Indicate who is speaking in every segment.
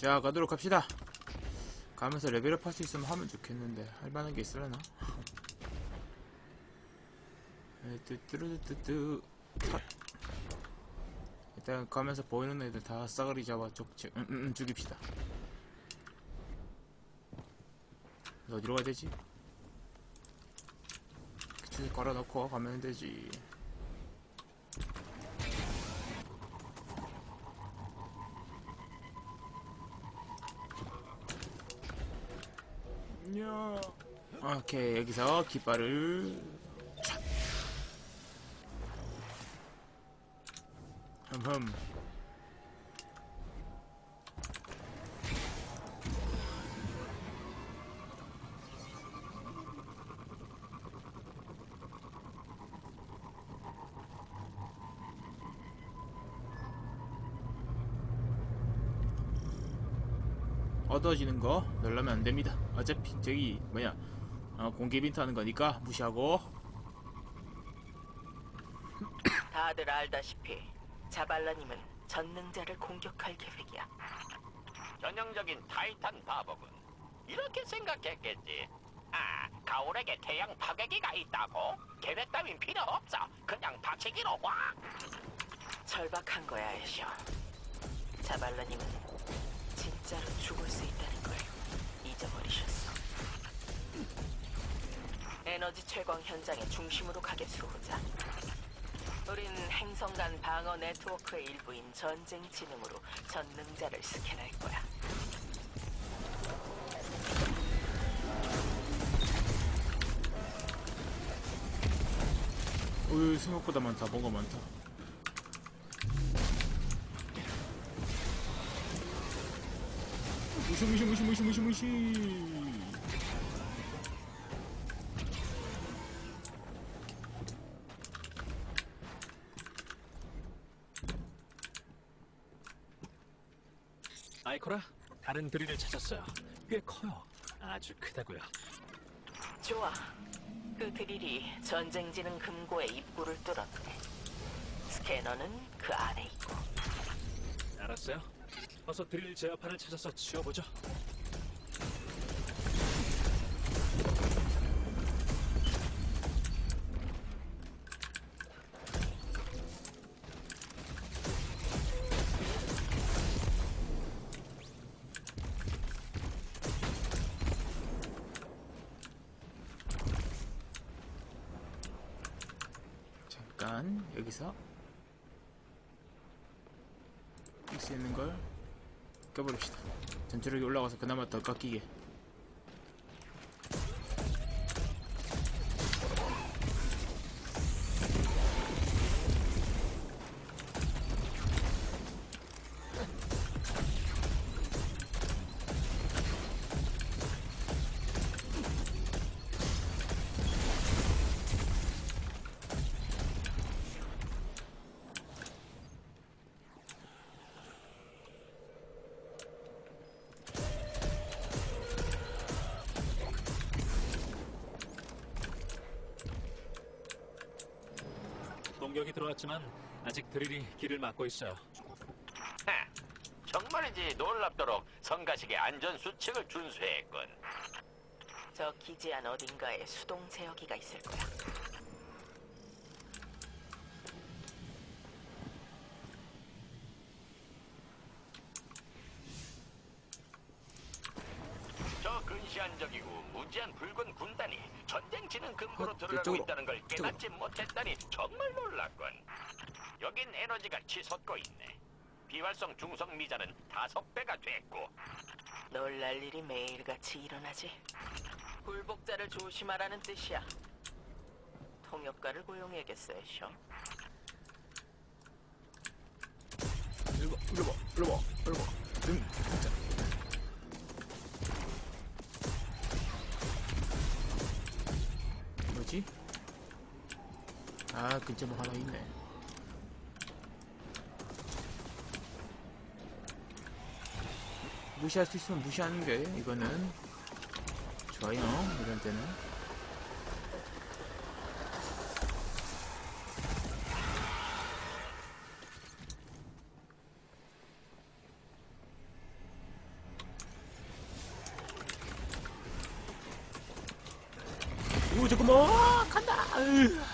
Speaker 1: 자 가도록 합시다 가면서 레벨업 할 수 있으면 하면 좋겠는데 할 만한 게 있으려나? 컷. 일단 가면서 보이는 애들 다 싸가리 잡아 족치 음, 음, 음, 죽입시다 어디로 가야 되지? 그쪽에 걸어놓고 가면 되지 야. 오케이 여기서 깃발을 촥. 흠흠 얻어지는 거 놀라면 안 됩니다. 어차피 저기 뭐야 어, 공개 빈트 하는 거니까 무시하고
Speaker 2: 다들 알다시피 자발라님은 전능자를 공격할 계획이야.
Speaker 3: 전형적인 타이탄 바보군. 이렇게 생각했겠지. 아, 가오에게 태양 파괴기가 있다고? 계획 따윈 필요 없어. 그냥 박치기로 와.
Speaker 2: 절박한 거야, 애셔. 자발라님은 진짜로 죽을 수 있다는 걸 잊어버리셨어. 에너지 채광 현장의 중심으로 가겠소, 보자. 우린 행성 간 방어 네트워크의 일부인 전쟁 지능으로 전능자를 스캔할 거야.
Speaker 1: 어이 생각보다 많다 뭔가 많다 무시 무시 무시 무시 무시 무시
Speaker 4: 아이코라, 다른 드릴을 찾았어요. 꽤 커요. 아주 크다고요.
Speaker 2: 좋아. 그 드릴이 전쟁 지능 금고의 입구를 뚫었네. 스캐너는 그 안에 있고.
Speaker 4: 알았어요. 어서 드릴 제어판을 찾아서 치워보죠.
Speaker 1: 잠깐 여기서 낄수 있는 걸 껴버립시다. 전투력이 올라가서 그나마 더 깎이게
Speaker 4: 공격이 들어왔지만 아직 드릴이 길을 막고 있어요.
Speaker 3: 하, 정말이지 놀랍도록 성가식의 안전 수칙을 준수했군.
Speaker 2: 저 기지 안 어딘가에 수동 제어기가 있을 거야.
Speaker 3: 저 근시안적이고 무지한 붉은 군단이 지능 금고로
Speaker 1: 어,
Speaker 3: 들어가고
Speaker 1: 이쪽으로,
Speaker 3: 있다는 걸 깨닫지 못했다니 정말 놀랐군. 여긴 에너지가 치솟고 있네. 비활성 중성 미자는 다섯 배가 됐고
Speaker 2: 놀랄 일이 매일같이 일어나지. 굴복자를 조심하라는 뜻이야. 통역가를 고용해야겠어, 애셔.
Speaker 1: 일로 봐 일로 봐 일로 봐 일로 봐 응, 아 근처 뭐 하나 있네. 무시할 수 있으면 무시하는 게 이거는. 좋아요 이런 때는. 오 잠깐만. 간다. 으.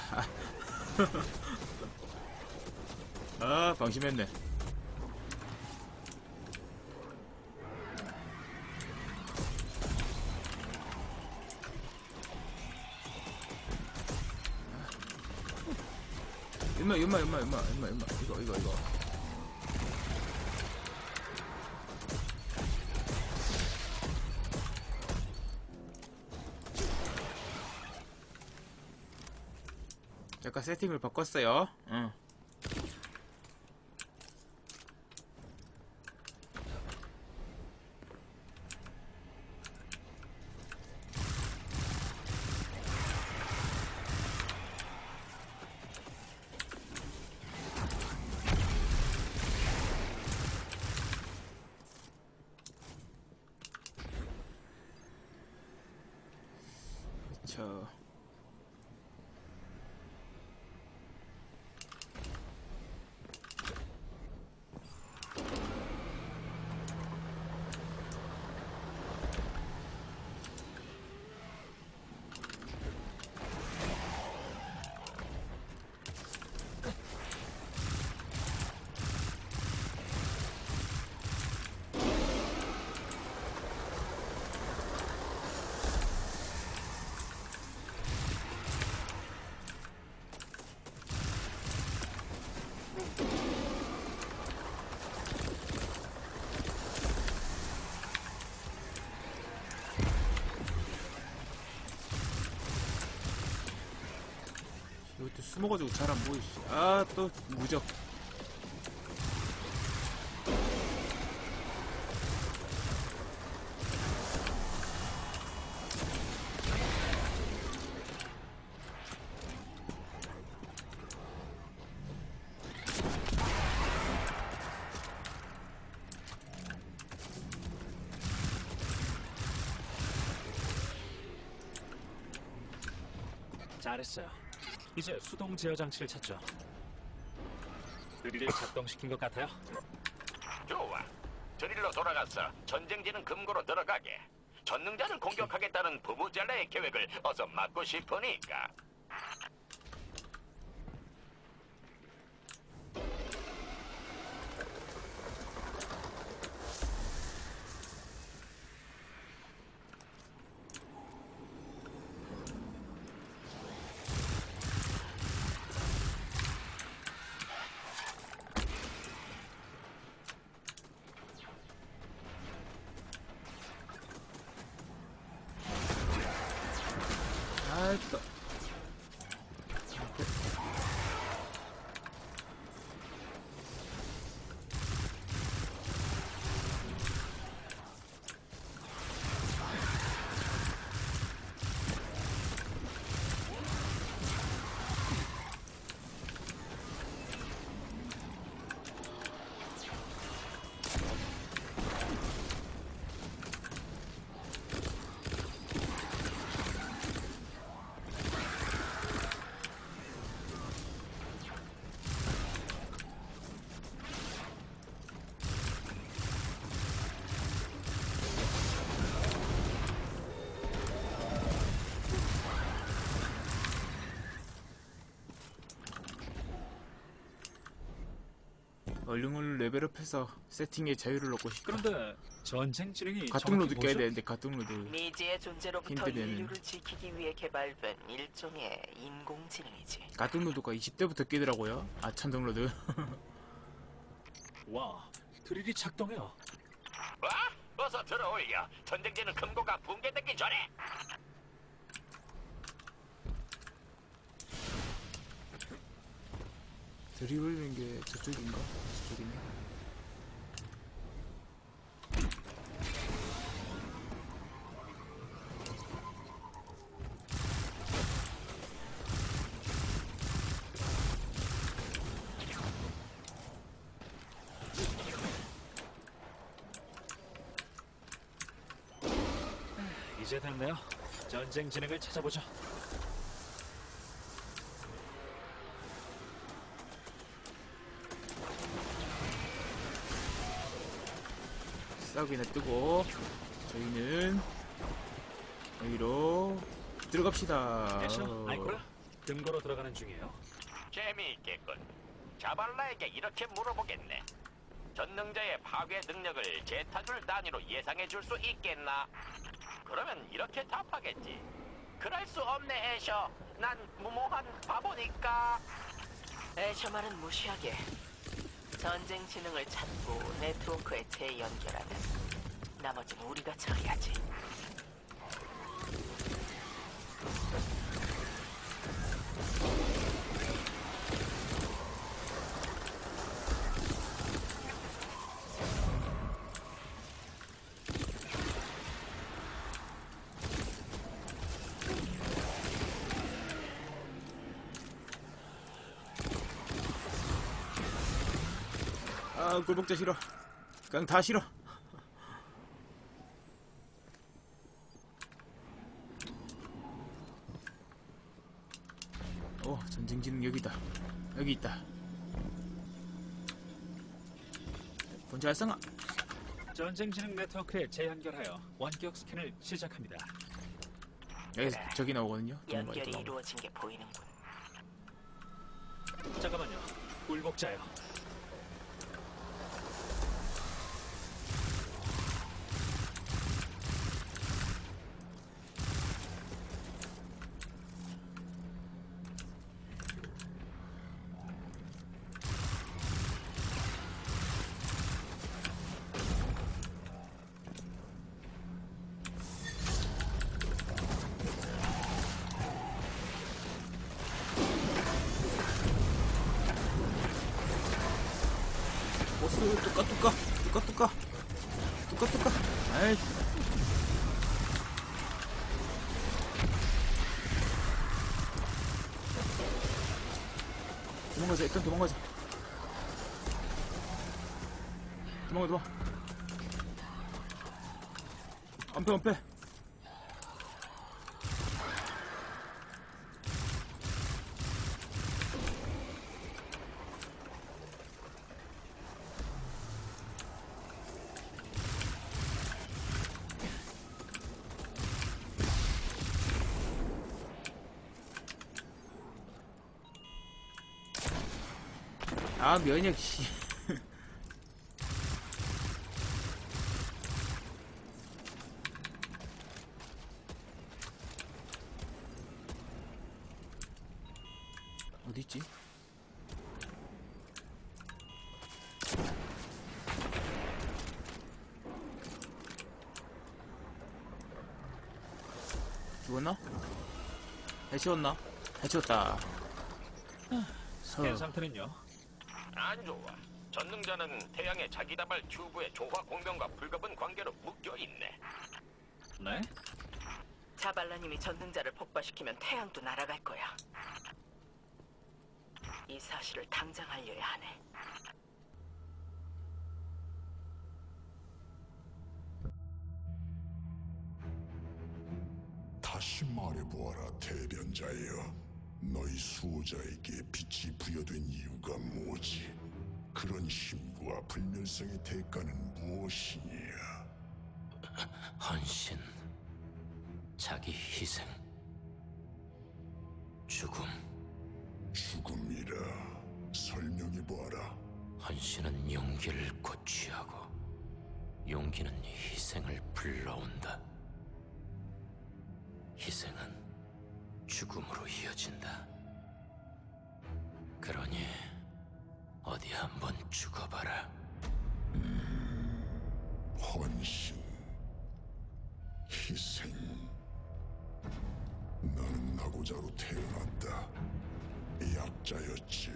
Speaker 1: 아 방심했네. 엄마 엄마 엄마 엄마 엄마 엄마 이거 이거 이거 약간 세팅을 바꿨어요 응. 저 이것도 숨어가지고 잘 안 보이시 아 또 무적
Speaker 4: 잘했어요. 이제 수동 제어 장치를 찾죠. 드릴을 작동시킨 것 같아요.
Speaker 3: 좋아. 드릴로 돌아가서 전쟁지는 금고로 들어가게. 전능자를 공격하겠다는 부부젤라의 계획을 어서 막고 싶으니까.
Speaker 1: 아또 얼른 레벨업해서 세팅에 자유를 얻고 싶다
Speaker 4: 그런데 전쟁 진행이
Speaker 1: 가뚱로드
Speaker 4: 정확히
Speaker 1: 껴야
Speaker 4: 뭐죠?
Speaker 1: 되는데 가뚱로드
Speaker 2: 미지의 존재로부터. 인류를 지키기 위해 개발된 일종의 인공지능이지.
Speaker 1: 가뚱로드가 20대부터 끼더라고요 아 찬등로드
Speaker 4: 와, 드릴이 작동해요.
Speaker 3: 와, 어서 들어올려. 전쟁지는 금고가 붕괴되기 전에.
Speaker 1: 드리블인 게 저쪽인가? 저쪽이네
Speaker 4: 이제 됐네요. 전쟁 진행을 찾아보죠.
Speaker 1: 싸우기나 뜨고 저희는 여기로 들어갑시다.
Speaker 4: 금고로 들어가는 중이에요.
Speaker 3: 재미있겠군. 자발라에게 이렇게 물어보겠네. 전능자의 파괴 능력을 제타줄 단위로 예상해 줄 수 있겠나? 그러면 이렇게 답하겠지. 그럴 수 없네, 애셔. 난 무모한 바보니까.
Speaker 2: 애셔 말은 무시하게. 전쟁 지능을 찾고 네트워크에 재연결하든 나머지는 우리가 처리하지.
Speaker 1: 아, 꿀복자 싫어. 그냥 다 싫어. 오, 전쟁지능 여기다. 여기 있다. 본체 활성화.
Speaker 4: 전쟁 지능 네트워크에 재연결하여 원격 스캔을 시작합니다.
Speaker 1: 여기 저기 나오거든요.
Speaker 2: 연결이. 이루어진 게 보이는군.
Speaker 4: 잠깐만요. 굴복자요.
Speaker 1: 보스 뚜까 뚜까 뚜까 뚜까 뚜까 뚜까. 아이. 도망가자. 일단 도망가자. 도망가 도망. 안패 안패. 아 면역 씨. 어디 있지? 죽었나? 해치웠나? 해치웠다. 서.
Speaker 4: 스캔 상태는요?
Speaker 3: 안 좋아. 전능자는 태양의 자기다발 튜브의 조화 공명과 불가분 관계로 묶여 있네.
Speaker 4: 네?
Speaker 2: 자발라님이 전능자를 폭발시키면 태양도 날아갈 거야. 이 사실을 당장 알려야 하네.
Speaker 5: 다시 말해보아라 대변자여 너희 수호자에게 빛이 부여된 이유가 뭐지? 그런 힘과 불멸성의 대가는 무엇이냐?
Speaker 6: 헌신, 자기 희생, 죽음.
Speaker 5: 죽음이라 설명해보아라
Speaker 6: 헌신은 용기를 고취하고 용기는 희생을 불러온다. 희생은 죽음으로 이어진다. 그러니 어디 한번 죽어봐라.
Speaker 5: 헌신 희생 나는 나고자로 태어났다 약자였지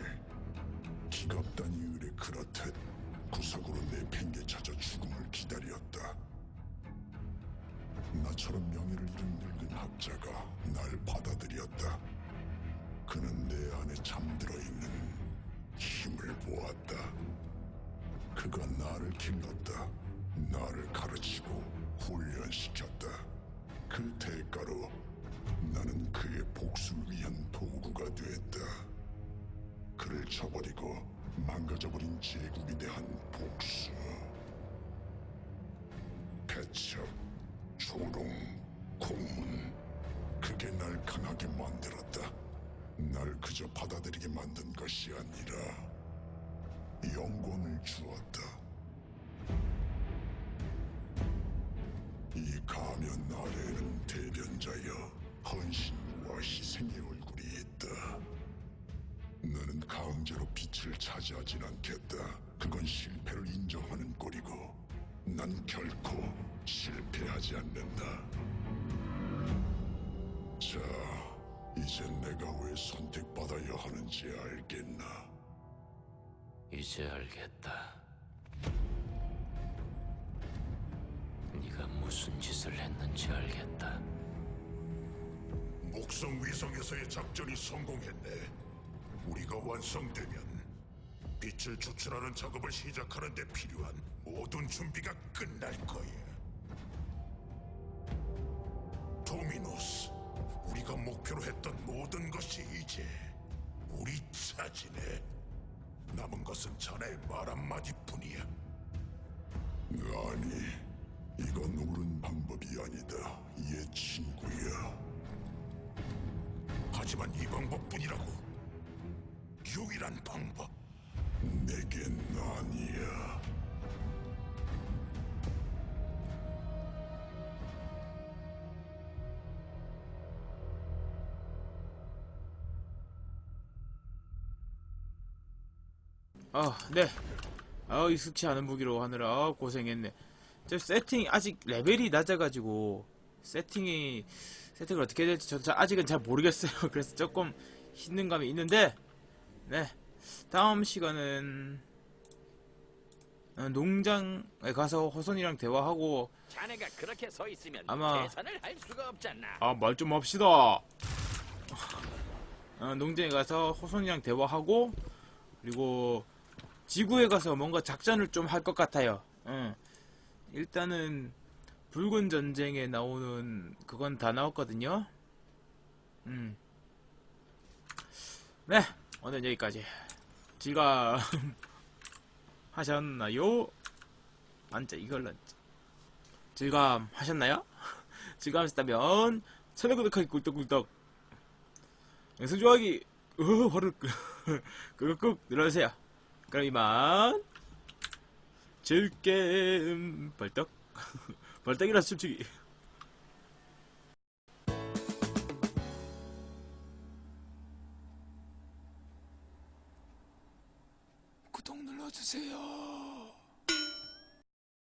Speaker 5: 기갑단이 의뢰 그렇듯 구석으로 내팽개 찾아 죽음을 기다렸다 나처럼 명예를 잃은 늙은 학자가 날 받아들였다 그는 내 안에 잠들어 있는 힘을 보았다 그가 나를 길렀다. 나를 가르치고 훈련시켰다. 그 대가로 나는 그의 복수를 위한 도구가 됐다. 그를 저버리고 망가져버린 제국에 대한 복수. 개척, 조롱. 그가 이렇게 날 강하게 만들었다. 날 그저 받아들이게 만든 것이 아니라 영권을 주었다. 이 가면 아래에는 대변자여 헌신과 희생의 얼굴이 있다. 너는 강제로 빛을 차지하진 않겠다. 그건 실패를 인정하는 꼴이고, 난 결코 실패하지 않는다. 자, 이제 내가 왜 선택받아야 하는지 알겠나?
Speaker 6: 이제 알겠다. 네가 무슨 짓을 했는지 알겠다.
Speaker 5: 목성 위성에서의 작전이 성공했네. 우리가 완성되면 빛을 추출하는 작업을 시작하는 데 필요한 모든 준비가 끝날 거야. 도미노스, 우리가 목표로 했던 모든 것이 이제 우리 차지네. 남은 것은 자네의 말 한마디뿐이야. 아니, 이건 옳은 방법이 아니다. 얘 친구야. 하지만 이 방법뿐이라고. 유일한 방법. 내겐 아니야.
Speaker 1: 아, 네. 아, 익숙치 않은 무기로 하느라 아, 고생했네. 저 세팅 아직 레벨이 낮아가지고 세팅이 세팅을 어떻게 해야 될지 저도 잘- 아직은 잘 모르겠어요. 그래서 조금 힘든 감이 있는데, 네. 다음 시간은 어, 농장에 가서 호선이랑 대화하고 아마-.
Speaker 3: 아,
Speaker 1: 말 좀 합시다. 어, 농장에 가서 호선이랑 대화하고, 그리고 지구에 가서 뭔가 작전을 좀 할 것 같아요. 어. 일단은 붉은 전쟁에 나오는 그건 다 나왔거든요. 음. 네, 오늘 여기까지. 즐거 하셨나요? 앉자 이걸로. 즐거움 하셨나요? 즐거움하셨다면 채널 구독하기 꿀떡꿀떡 영상 좋아하기 으 화를 끄끄 눌러주세요 그럼 이만. 즐겜. 벌떡. 벌떡이라서 춤추기